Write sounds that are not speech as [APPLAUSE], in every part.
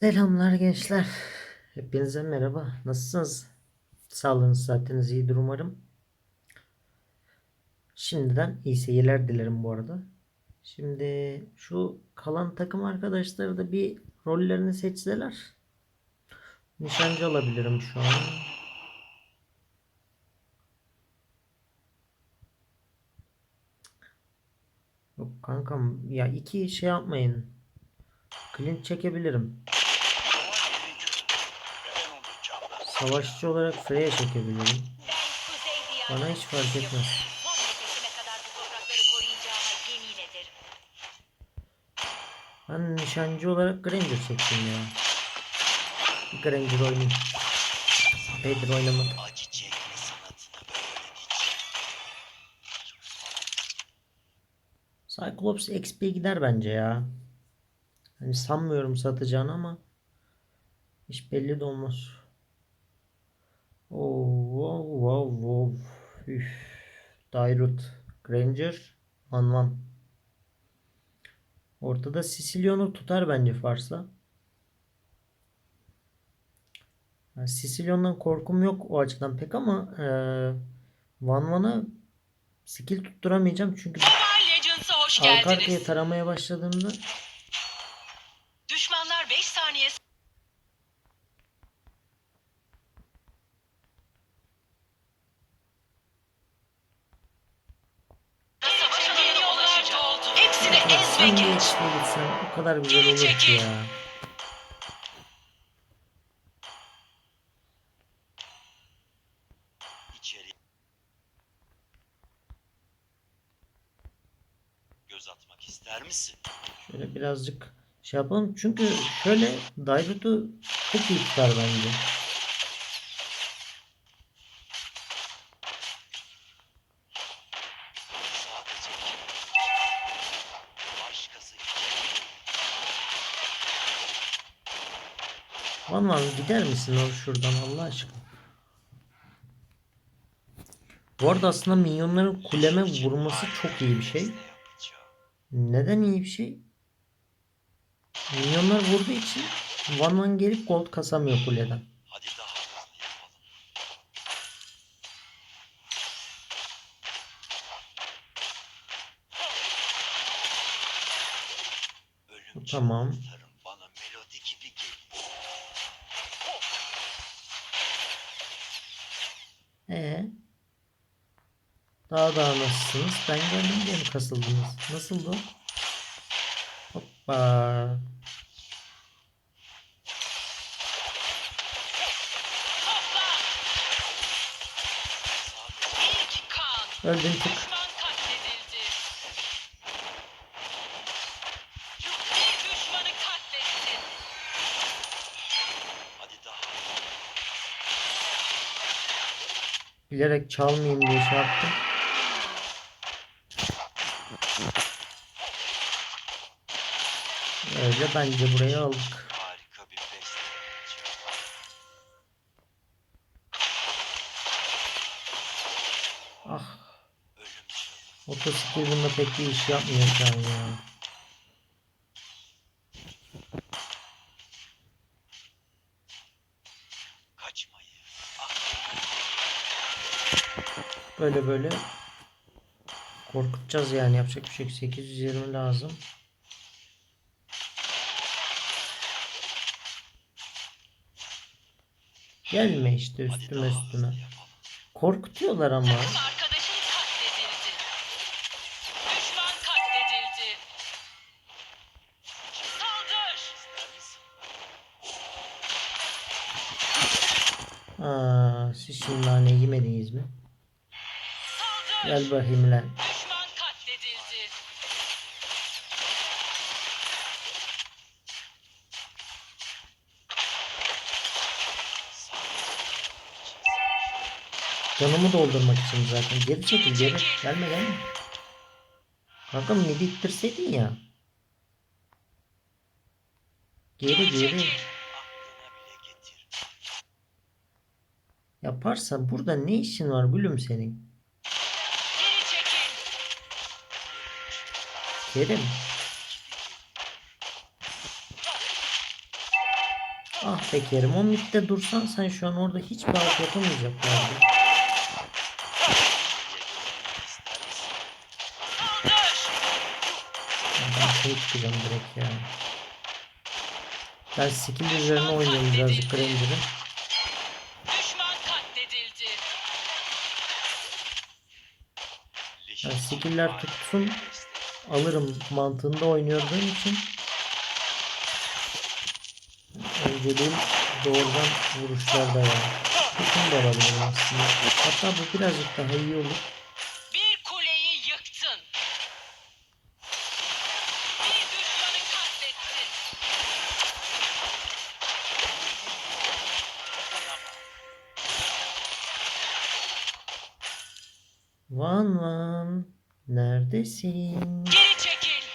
Selamlar gençler. Hepinize merhaba. Nasılsınız? Sağlığınız saatiniz iyidir umarım. Şimdiden iyi seyirler dilerim bu arada. Şimdi şu kalan takım arkadaşları da bir rollerini seçseler. Nişancı alabilirim şu an. Yok kankam ya iki şey yapmayın. Clint çekebilirim. Savaşçı olarak Freya çekebilirim. Bana hiç fark etmez. Ben nişancı olarak Granger çektim ya. Granger oynayayım. Pedro oynamadım. Öğreneceğim. Cyclops XP gider bence ya. Hani sanmıyorum satacağını ama hiç belli de olmaz. Oo, wow, wow, wow. Üf. Dairut, Granger, Van Van. Ortada Sicilyon'u tutar bence Fars'la. Yani Sicilyon'dan korkum yok o açıdan pek ama eee Van Van'a skill tutturamayacağım çünkü arka arkaya taramaya başladığımda Geç. yaşına gitsen o kadar güzel olur ki ya. İçeri göz atmak ister misin? Şöyle birazcık şey yapalım. Çünkü şöyle Dairut'u çok iyi tutar bence. Van gider misin or şuradan Allah aşkına? Bu arada aslında minyonların kuleme vurması çok iyi bir şey. Neden iyi bir şey? Minyonlar vurduğu için Van Van gelip gold kasamıyor kuleden. Tamam. Ee? Daha nasılsınız? Ben geldim diye mi kasıldınız? Nasıl bu? Hoppa. Öldün tık. Düşman katledildi. Bir düşmanı katlettin. Hadi daha Bilerek çalmayayım diye şey yaptım. Öyle bence burayı aldık. Ah. Otosiklet bunda pek bir iş yapmıyor şu an ya. Kaçmayı. Böyle böyle korkutacağız yani yapacak bir şey yok. 820 lazım. Gelme işte üstüme üstüme. Korkutuyorlar ama. Aa, siz şimdi nane yemediniz mi? Gel bakayım lan. Canımı doldurmak için zaten. Geri çekil geri. Gelme gelme. Kanka midi ittirseydin ya. Geri Geri. Yaparsa burada ne işin var gülüm senin? Kerim. Ah be Kerim o midde dursan sen şu an orada hiçbir alt yapamayacaklardı. Ben şey çıkacağım direkt ya. Ben skill üzerine oynuyorum birazcık Granger'ı. İçin skiller tutsun bir. Alırım mantığında oynadığım için önceliğim doğrudan vuruşlarda yani. Tutun da alabilirim aslında. Hatta bu birazcık daha iyi olur. Bir kuleyi yıktın. Bir düşmanı katlettin. Van Van neredesin? Geri çekil.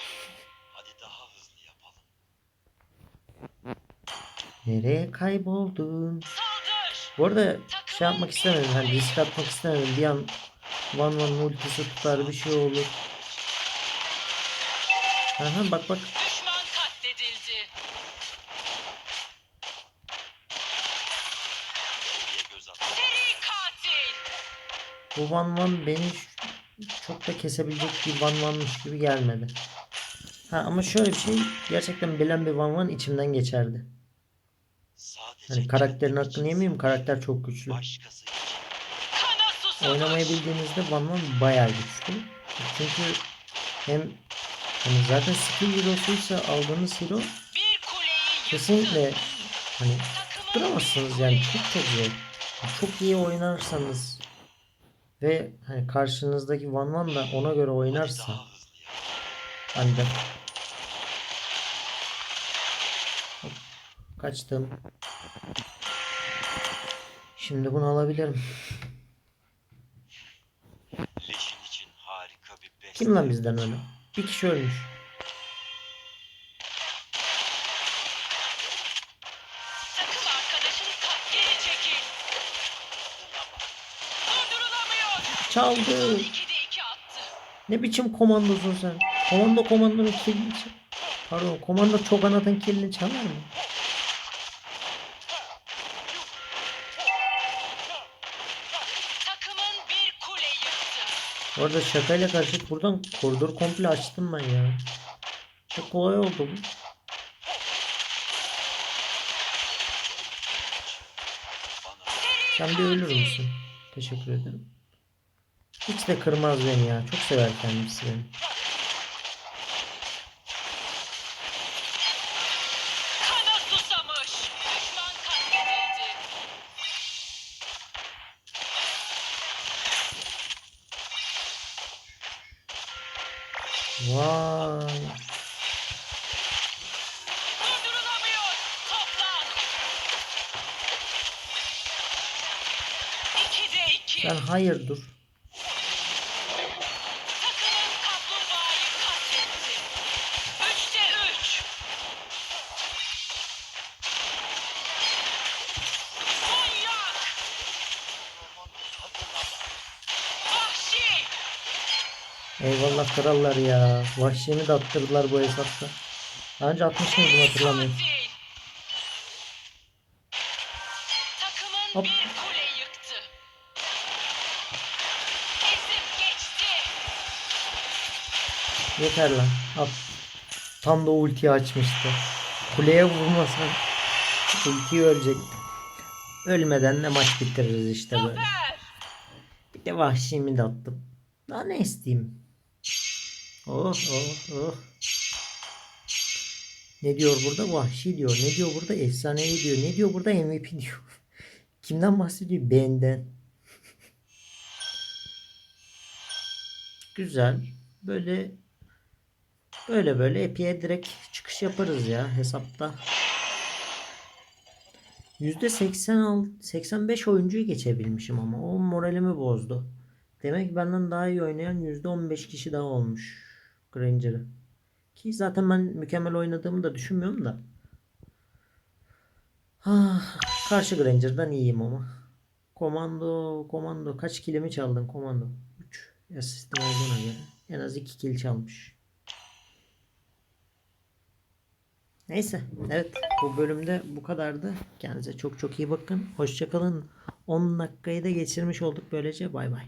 Hadi daha hızlı yapalım. Nereye kayboldun? Saldır. Bu arada şey yapmak istemedim. Hani risk atmak istemedim. Bir an Van Van ultisi tutar bir şey olur. Aha bak bak. Düşman katledildi. Seri katil. Bu Van Van beni çok da kesebilecek bir Van Van'mış gibi gelmedi. Ha ama şöyle bir şey gerçekten bilen bir Van Van içimden geçerdi. sadece Hani karakterin hakkını yemeyeyim karakter çok güçlü. Oynamayı bildiğinizde Van Van bayağı güçlü. Çünkü hem hani zaten skill hero'suysa aldığınız hero kesinlikle hani duramazsınız yani çok çok zor. Çok iyi oynarsanız ve hani karşınızdaki Van Van da ona göre Hadi oynarsa Hop, kaçtım. Şimdi bunu alabilirim. Leşin için harika bir besle. Kim lan bizden öyle? Bir kişi ölmüş. Takım arkadaşın. Geri çekil. Çaldı. 2'de 2 attı. Ne biçim komandosun sen? Komando komandonun kilini çal. Pardon komando çok anadın kilini çalar mı? Bu arada şakayla karışık buradan koridor komple açtım ben ya. Çok kolay oldu bu. Sen bir ölür müsün? Teşekkür ederim. Hiç de kırmaz beni ya. Çok sever kendisi beni. Vay. Durdurulamıyor. Toplan. 2'de 2. Sen hayır dur. Takımın kaplumbağayı katletti. 3'te 3. Manyak. Vahşi. Eyvallah krallar ya. Vahşimi de attırdılar bu hesapta. Daha önce atmış mıydım hatırlamıyorum. Hop. Yeter lan. Al. Tam da ultiyi açmıştı. Kuleye vurmasan ultiyi ölecek. Ölmeden de maç bitiririz işte böyle. Bir de vahşimi de attım. Daha ne isteyeyim? Oh oh oh. Ne diyor burada? Vahşi diyor. Ne diyor burada? Efsanevi diyor. Ne diyor burada? MVP diyor. [LAUGHS] Kimden bahsediyor? Benden. Güzel. Böyle böyle böyle epiye direkt çıkış yaparız ya hesapta. %86 85 oyuncuyu geçebilmişim ama o moralimi bozdu. Demek benden daha iyi oynayan %15 kişi daha olmuş Granger'ı. Ki zaten ben mükemmel oynadığımı da düşünmüyorum da. Ah, karşı Granger'dan iyiyim ama. Komando, komando. Kaç kilimi çaldın komando? 3 asistim olduğuna göre. En az 2 kill çalmış. Neyse. Evet. Bu bölümde bu kadardı. Kendinize çok çok iyi bakın. Hoşçakalın. 10 dakikayı da geçirmiş olduk böylece. Bay bay.